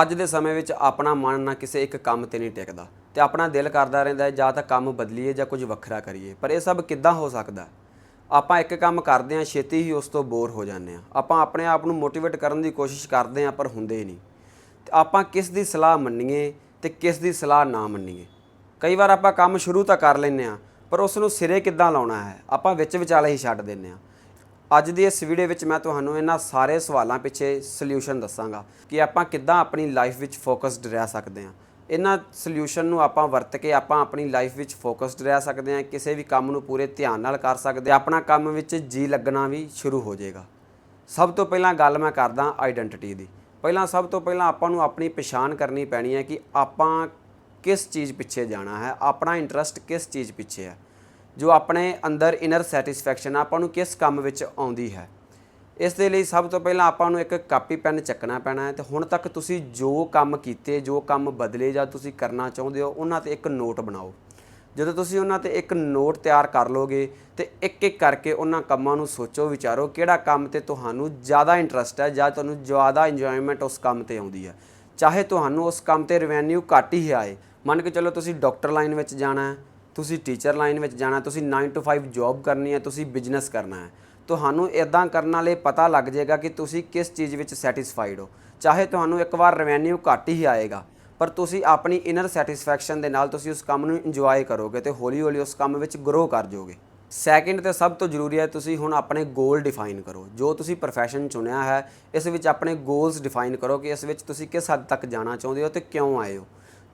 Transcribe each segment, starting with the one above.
ਅੱਜ ਦੇ ਸਮੇਂ ਵਿੱਚ ਆਪਣਾ ਮਨ ਨਾ ਕਿਸੇ ਇੱਕ ਕੰਮ ਤੇ ਨਹੀਂ ਟਿਕਦਾ ਤੇ ਆਪਣਾ ਦਿਲ ਕਰਦਾ ਰਹਿੰਦਾ ਹੈ, ਜਾਂ ਤਾਂ ਕੰਮ ਬਦਲੀਏ ਜਾਂ ਕੁਝ ਵੱਖਰਾ ਕਰੀਏ। ਪਰ ਇਹ ਸਭ ਕਿੱਦਾਂ ਹੋ ਸਕਦਾ? ਆਪਾਂ ਇੱਕ ਕੰਮ ਕਰਦੇ ਹਾਂ, ਛੇਤੀ ਹੀ ਉਸ ਤੋਂ ਬੋਰ ਹੋ ਜਾਂਦੇ ਹਾਂ। ਆਪਾਂ ਆਪਣੇ ਆਪ ਨੂੰ ਮੋਟੀਵੇਟ ਕਰਨ ਦੀ ਕੋਸ਼ਿਸ਼ ਕਰਦੇ ਹਾਂ, ਪਰ ਹੁੰਦੇ ਹੀ ਨਹੀਂ। ਤੇ ਆਪਾਂ ਕਿਸ ਦੀ ਸਲਾਹ ਮੰਨੀਏ ਤੇ ਕਿਸ ਦੀ ਸਲਾਹ ਨਾ ਮੰਨੀਏ? ਕਈ ਵਾਰ ਆਪਾਂ ਕੰਮ ਸ਼ੁਰੂ ਤਾਂ ਕਰ ਲੈਂਦੇ ਹਾਂ, ਪਰ ਉਸ ਨੂੰ ਸਿਰੇ ਕਿੱਦਾਂ ਲਾਉਣਾ ਹੈ? ਆਪਾਂ ਵਿੱਚ ਵਿਚਾਲੇ ਹੀ ਛੱਡ ਦਿੰਦੇ ਹਾਂ। ਅੱਜ ਦੀ ਇਸ ਵੀਡੀਓ ਵਿੱਚ ਮੈਂ ਤੁਹਾਨੂੰ ਇਹਨਾਂ ਸਾਰੇ ਸਵਾਲਾਂ ਪਿੱਛੇ ਸੋਲੂਸ਼ਨ ਦੱਸਾਂਗਾ ਕਿ ਆਪਾਂ ਕਿੱਦਾਂ ਆਪਣੀ ਲਾਈਫ ਵਿੱਚ ਫੋਕਸਡ ਰਹਿ ਸਕਦੇ ਹਾਂ। ਇਹਨਾਂ ਸੋਲੂਸ਼ਨ ਨੂੰ ਆਪਾਂ ਵਰਤ ਕੇ ਆਪਾਂ ਆਪਣੀ ਲਾਈਫ ਵਿੱਚ ਫੋਕਸਡ ਰਹਿ ਸਕਦੇ ਹਾਂ, ਕਿਸੇ ਵੀ ਕੰਮ ਨੂੰ ਪੂਰੇ ਧਿਆਨ ਨਾਲ ਕਰ ਸਕਦੇ ਆਪਣਾ ਕੰਮ ਵਿੱਚ ਜੀ ਲੱਗਣਾ ਵੀ ਸ਼ੁਰੂ ਹੋ ਜਾਏਗਾ। ਸਭ ਤੋਂ ਪਹਿਲਾਂ ਗੱਲ ਮੈਂ ਕਰਦਾ ਆਈਡੈਂਟੀਟੀ ਦੀ। ਪਹਿਲਾਂ ਸਭ ਤੋਂ ਪਹਿਲਾਂ ਆਪਾਂ ਨੂੰ ਆਪਣੀ ਪਛਾਣ ਕਰਨੀ ਪੈਣੀ ਹੈ ਕਿ ਆਪਾਂ ਕਿਸ ਚੀਜ਼ ਪਿੱਛੇ ਜਾਣਾ ਹੈ, ਆਪਣਾ ਇੰਟਰਸਟ ਕਿਸ ਚੀਜ਼ ਪਿੱਛੇ ਹੈ। ਜੋ ਆਪਣੇ ਅੰਦਰ ਇਨਰ ਸੈਟੀਸਫੈਕਸ਼ਨ ਆਪਾਂ ਨੂੰ ਕਿਸ ਕੰਮ ਵਿੱਚ ਆਉਂਦੀ ਹੈ। ਇਸ ਦੇ ਲਈ ਸਭ ਤੋਂ ਪਹਿਲਾਂ ਆਪਾਂ ਨੂੰ ਇੱਕ ਕਾਪੀ ਪੈਨ ਚੱਕਣਾ ਪੈਣਾ ਹੈ ਤੇ ਹੁਣ ਤੱਕ ਤੁਸੀਂ ਜੋ ਕੰਮ ਕੀਤੇ, ਜੋ ਕੰਮ ਬਦਲੇ ਜਾਂ ਤੁਸੀਂ ਕਰਨਾ ਚਾਹੁੰਦੇ ਹੋ, ਉਹਨਾਂ ਤੇ ਇੱਕ ਨੋਟ ਬਣਾਓ। ਜਦੋਂ ਤੁਸੀਂ ਉਹਨਾਂ ਤੇ ਇੱਕ ਨੋਟ ਤਿਆਰ ਕਰ ਲੋਗੇ ਤੇ ਇੱਕ ਇੱਕ ਕਰਕੇ ਉਹਨਾਂ ਕੰਮਾਂ ਨੂੰ ਸੋਚੋ, ਵਿਚਾਰੋ ਕਿਹੜਾ ਕੰਮ ਤੇ ਤੁਹਾਨੂੰ ਜ਼ਿਆਦਾ ਇੰਟਰਸਟ ਹੈ ਜਾਂ ਤੁਹਾਨੂੰ ਜ਼ਿਆਦਾ ਇੰਜੋਇਮੈਂਟ ਉਸ ਕੰਮ ਤੇ ਆਉਂਦੀ ਹੈ। ਚਾਹੇ ਤੁਹਾਨੂੰ ਉਸ ਕੰਮ ਤੇ ਰੈਵਨਿਊ ਘੱਟ ਹੀ ਆਏ। ਮੰਨ ਕੇ ਚੱਲੋ ਤੁਸੀਂ ਡਾਕਟਰ ਲਾਈਨ ਵਿੱਚ ਜਾਣਾ ਹੈ ਤੁਸੀਂ ਟੀਚਰ ਲਾਈਨ ਵਿੱਚ ਜਾਣਾ, ਤੁਸੀਂ 9 to 5 ਜੌਬ ਕਰਨੀ ਹੈ, ਤੁਸੀਂ ਬਿਜ਼ਨਸ ਕਰਨਾ ਹੈ। ਤੁਹਾਨੂੰ ਇਦਾਂ ਕਰਨ ਵਾਲੇ ਪਤਾ ਲੱਗ ਜਾਏਗਾ ਕਿ ਤੁਸੀਂ ਕਿਸ ਚੀਜ਼ ਵਿੱਚ ਸੈਟੀਸਫਾਈਡ ਹੋ। ਚਾਹੇ ਤੁਹਾਨੂੰ ਇੱਕ ਵਾਰ ਰੈਵਨਿਊ ਘੱਟ ਹੀ ਆਏਗਾ, ਪਰ ਤੁਸੀਂ ਆਪਣੀ ਇਨਰ ਸੈਟੀਸਫੈਕਸ਼ਨ ਦੇ ਨਾਲ ਤੁਸੀਂ ਉਸ ਕੰਮ ਨੂੰ ਇੰਜੋਏ ਕਰੋਗੇ ਤੇ ਹੌਲੀ-ਹੌਲੀ ਉਸ ਕੰਮ ਵਿੱਚ ਗਰੋ ਕਰ ਜਾਓਗੇ। ਸੈਕਿੰਡ ਤੇ ਸਭ ਤੋਂ ਜ਼ਰੂਰੀ ਹੈ, ਤੁਸੀਂ ਹੁਣ ਆਪਣੇ ਗੋਲ ਡਿਫਾਈਨ ਕਰੋ। ਜੋ ਤੁਸੀਂ profession ਚੁਣਿਆ ਹੈ, ਇਸ ਵਿੱਚ ਆਪਣੇ ਗੋਲਸ ਡਿਫਾਈਨ ਕਰੋ ਕਿ ਇਸ ਵਿੱਚ ਤੁਸੀਂ ਕਿਸ ਹੱਦ ਤੱਕ ਜਾਣਾ ਚਾਹੁੰਦੇ ਹੋ ਤੇ ਕਿਉਂ ਆਏ ਹੋ।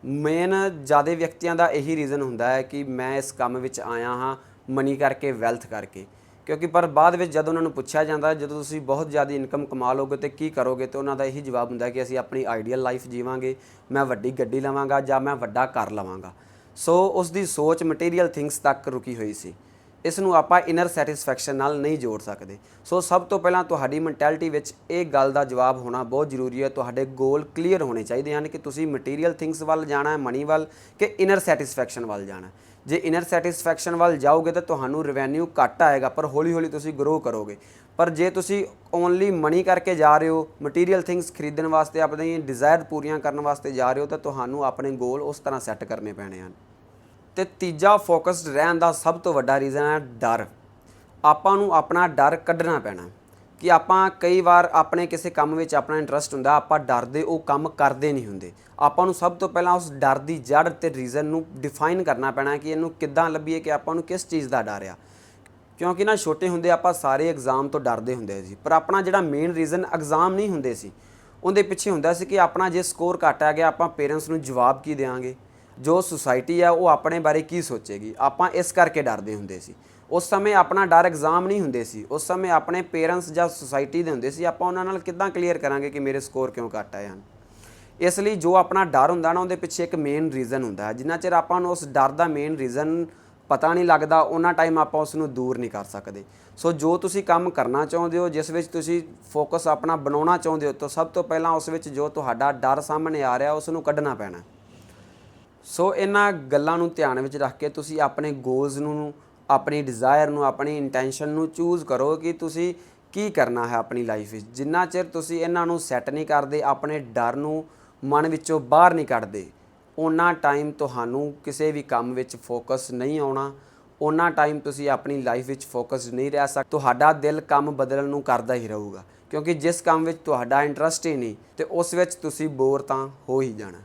ਮੇਨ ਜ਼ਿਆਦਾ ਵਿਅਕਤੀਆਂ ਦਾ ਇਹੀ ਰੀਜ਼ਨ ਹੁੰਦਾ ਹੈ ਕਿ ਮੈਂ ਇਸ ਕੰਮ ਵਿੱਚ ਆਇਆ ਹਾਂ ਮਨੀ ਕਰਕੇ ਵੈਲਥ ਕਰਕੇ। ਕਿਉਂਕਿ ਪਰ ਬਾਅਦ ਵਿੱਚ ਜਦੋਂ ਉਹਨਾਂ ਨੂੰ ਪੁੱਛਿਆ ਜਾਂਦਾ, ਜਦੋਂ ਤੁਸੀਂ ਬਹੁਤ ਜ਼ਿਆਦਾ ਇਨਕਮ ਕਮਾ ਲੋਗੇ ਤੇ ਕੀ ਕਰੋਗੇ, ਤੇ ਉਹਨਾਂ ਦਾ ਇਹੀ ਜਵਾਬ ਹੁੰਦਾ ਕਿ ਅਸੀਂ ਆਪਣੀ ਆਈਡੀਅਲ ਲਾਈਫ ਜੀਵਾਂਗੇ, ਮੈਂ ਵੱਡੀ ਗੱਡੀ ਲਵਾਂਗਾ ਜਾਂ ਮੈਂ ਵੱਡਾ ਘਰ ਲਵਾਂਗਾ। ਸੋ ਉਸ ਦੀ ਸੋਚ ਮਟੀਰੀਅਲ ਥਿੰਗਸ ਤੱਕ ਰੁਕੀ ਹੋਈ ਸੀ। ਇਸ ਨੂੰ ਆਪਾਂ ਇਨਰ ਸੈਟੀਸਫੈਕਸ਼ਨ ਨਾਲ ਨਹੀਂ ਜੋੜ ਸਕਦੇ। ਸੋ ਸਭ ਤੋਂ ਪਹਿਲਾਂ ਤੁਹਾਡੀ ਮੈਂਟੈਲਿਟੀ ਵਿੱਚ ਇਹ ਗੱਲ ਦਾ ਜਵਾਬ ਹੋਣਾ ਬਹੁਤ ਜ਼ਰੂਰੀ ਹੈ। ਤੁਹਾਡੇ ਗੋਲ ਕਲੀਅਰ ਹੋਣੇ ਚਾਹੀਦੇ ਹਨ ਕਿ ਤੁਸੀਂ ਮਟੀਰੀਅਲ ਥਿੰਗਸ ਵੱਲ ਜਾਣਾ ਹੈ ਮਨੀ ਵੱਲ ਕਿ ਇਨਰ ਸੈਟੀਸਫੈਕਸ਼ਨ ਵੱਲ ਜਾਣਾ ਜੇ ਇਨਰ ਸੈਟੀਸਫੈਕਸ਼ਨ ਵੱਲ ਜਾਓਗੇ ਤਾਂ ਤੁਹਾਨੂੰ ਰੈਵਨਿਊ ਘੱਟ ਆਏਗਾ, ਪਰ ਹੌਲੀ-ਹੌਲੀ ਤੁਸੀਂ ਗਰੋ ਕਰੋਗੇ। ਪਰ ਜੇ ਤੁਸੀਂ ਓਨਲੀ ਮਨੀ ਕਰਕੇ ਜਾ ਰਹੇ ਹੋ ਮਟੀਰੀਅਲ ਥਿੰਗਸ ਖਰੀਦਣ ਵਾਸਤੇ ਆਪਣੀ ਡਿਜ਼ਾਇਰ ਪੂਰੀਆਂ ਕਰਨ ਵਾਸਤੇ ਜਾ ਰਹੇ ਹੋ, ਤਾਂ ਤੁਹਾਨੂੰ ਆਪਣੇ ਗੋਲ ਉਸ ਤਰ੍ਹਾਂ ਸੈੱਟ ਕਰਨੇ ਪੈਣੇ ਹਨ। ਤੇ ਤੀਜਾ ਫੋਕਸਡ ਰਹਿਣ ਦਾ ਸਭ ਤੋਂ ਵੱਡਾ ਰੀਜ਼ਨ ਹੈ ਡਰ। ਆਪਾਂ ਨੂੰ ਆਪਣਾ ਡਰ ਕੱਢਣਾ ਪੈਣਾ। ਕਿ ਆਪਾਂ ਕਈ ਵਾਰ ਆਪਣੇ ਕਿਸੇ ਕੰਮ ਵਿੱਚ ਆਪਣਾ ਇੰਟਰਸਟ ਹੁੰਦਾ, ਆਪਾਂ ਡਰਦੇ, ਉਹ ਕੰਮ ਕਰਦੇ ਨਹੀਂ ਹੁੰਦੇ। ਆਪਾਂ ਨੂੰ ਸਭ ਤੋਂ ਪਹਿਲਾਂ ਉਸ ਡਰ ਦੀ ਜੜ ਤੇ ਰੀਜ਼ਨ ਨੂੰ ਡਿਫਾਈਨ ਕਰਨਾ ਪੈਣਾ ਕਿ ਇਹਨੂੰ ਕਿੱਦਾਂ ਲੱਭੀਏ ਕਿ ਆਪਾਂ ਨੂੰ ਕਿਸ ਚੀਜ਼ ਦਾ ਡਰ ਆ। ਕਿਉਂਕਿ ਨਾ ਛੋਟੇ ਹੁੰਦੇ ਆਪਾਂ ਸਾਰੇ ਐਗਜ਼ਾਮ ਤੋਂ ਡਰਦੇ ਹੁੰਦੇ ਸੀ, ਪਰ ਆਪਣਾ ਜਿਹੜਾ ਮੇਨ ਰੀਜ਼ਨ ਐਗਜ਼ਾਮ ਨਹੀਂ ਹੁੰਦੇ ਸੀ, ਉਹਦੇ ਪਿੱਛੇ ਹੁੰਦਾ ਸੀ ਕਿ ਆਪਣਾ ਜੇ ਸਕੋਰ ਘੱਟ ਆ ਗਿਆ, ਆਪਾਂ ਪੇਰੈਂਟਸ ਨੂੰ ਜਵਾਬ ਕੀ ਦੇਵਾਂਗੇ? ਜੋ ਸੁਸਾਇਟੀ ਆ, ਉਹ ਆਪਣੇ ਬਾਰੇ ਕੀ ਸੋਚੇਗੀ? ਆਪਾਂ ਇਸ ਕਰਕੇ ਡਰਦੇ ਹੁੰਦੇ ਸੀ। ਉਸ ਸਮੇਂ ਆਪਣਾ ਡਰ ਐਗਜ਼ਾਮ ਨਹੀਂ ਹੁੰਦੇ ਸੀ। ਉਸ ਸਮੇਂ ਆਪਣੇ ਪੇਰੈਂਟਸ ਜਾਂ ਸੁਸਾਇਟੀ ਦੇ ਹੁੰਦੇ ਸੀ। ਆਪਾਂ ਉਹਨਾਂ ਨਾਲ ਕਿੱਦਾਂ ਕਲੀਅਰ ਕਰਾਂਗੇ ਕਿ ਮੇਰੇ ਸਕੋਰ ਕਿਉਂ ਘੱਟ ਆਏ ਹਨ? ਇਸ ਲਈ ਜੋ ਆਪਣਾ ਡਰ ਹੁੰਦਾ ਨਾ, ਉਹਦੇ ਪਿੱਛੇ ਇੱਕ ਮੇਨ ਰੀਜ਼ਨ ਹੁੰਦਾ ਹੈ। ਜਿੰਨਾ ਚਿਰ ਆਪਾਂ ਨੂੰ ਉਸ ਡਰ ਦਾ ਮੇਨ ਰੀਜ਼ਨ ਪਤਾ ਨਹੀਂ ਲੱਗਦਾ ਉਹਨਾਂ ਟਾਈਮ ਆਪਾਂ ਉਸ ਨੂੰ ਦੂਰ ਨਹੀਂ ਕਰ ਸਕਦੇ। ਸੋ ਜੋ ਤੁਸੀਂ ਕੰਮ ਕਰਨਾ ਚਾਹੁੰਦੇ ਹੋ, ਜਿਸ ਵਿੱਚ ਤੁਸੀਂ ਫੋਕਸ ਆਪਣਾ ਬਣਾਉਣਾ ਚਾਹੁੰਦੇ ਹੋ, ਤਾਂ ਸਭ ਤੋਂ ਪਹਿਲਾਂ ਉਸ ਵਿੱਚ ਜੋ ਤੁਹਾਡਾ ਡਰ ਸਾਹਮਣੇ ਆ ਰਿਹਾ, ਉਸ ਨੂੰ ਕੱਢਣਾ ਪੈਣਾ। ਸੋ ਇਹਨਾਂ ਗੱਲਾਂ ਨੂੰ ਧਿਆਨ ਵਿੱਚ ਰੱਖ ਕੇ ਤੁਸੀਂ ਆਪਣੇ ਗੋਲਸ ਨੂੰ ਆਪਣੀ ਡਿਜ਼ਾਇਰ ਨੂੰ, ਆਪਣੀ ਇੰਟੈਂਸ਼ਨ ਨੂੰ ਚੂਜ਼ ਕਰੋ ਕਿ ਤੁਸੀਂ ਕੀ ਕਰਨਾ ਹੈ ਆਪਣੀ ਲਾਈਫ ਵਿੱਚ। ਜਿੰਨਾ ਚਿਰ ਤੁਸੀਂ ਇਹਨਾਂ ਨੂੰ ਸੈੱਟ ਨਹੀਂ ਕਰਦੇ, ਆਪਣੇ ਡਰ ਨੂੰ ਮਨ ਵਿੱਚੋਂ ਬਾਹਰ ਨਹੀਂ ਕੱਢਦੇ ਉਹਨਾਂ ਟਾਈਮ ਤੁਹਾਨੂੰ ਕਿਸੇ ਵੀ ਕੰਮ ਵਿੱਚ ਫੋਕਸ ਨਹੀਂ ਆਉਣਾ ਉਹਨਾਂ ਟਾਈਮ ਤੁਸੀਂ ਆਪਣੀ ਲਾਈਫ ਵਿੱਚ ਫੋਕਸ ਨਹੀਂ ਰਹਿ ਸਕਦੇ ਤੁਹਾਡਾ ਦਿਲ ਕੰਮ ਬਦਲਣ ਨੂੰ ਕਰਦਾ ਹੀ ਰਹੂਗਾ। ਕਿਉਂਕਿ ਜਿਸ ਕੰਮ ਵਿੱਚ ਤੁਹਾਡਾ ਇੰਟਰਸਟ ਹੀ ਨਹੀਂ, ਤੇ ਉਸ ਵਿੱਚ ਤੁਸੀਂ ਬੋਰ ਤਾਂ ਹੋ ਹੀ ਜਾਣਾ।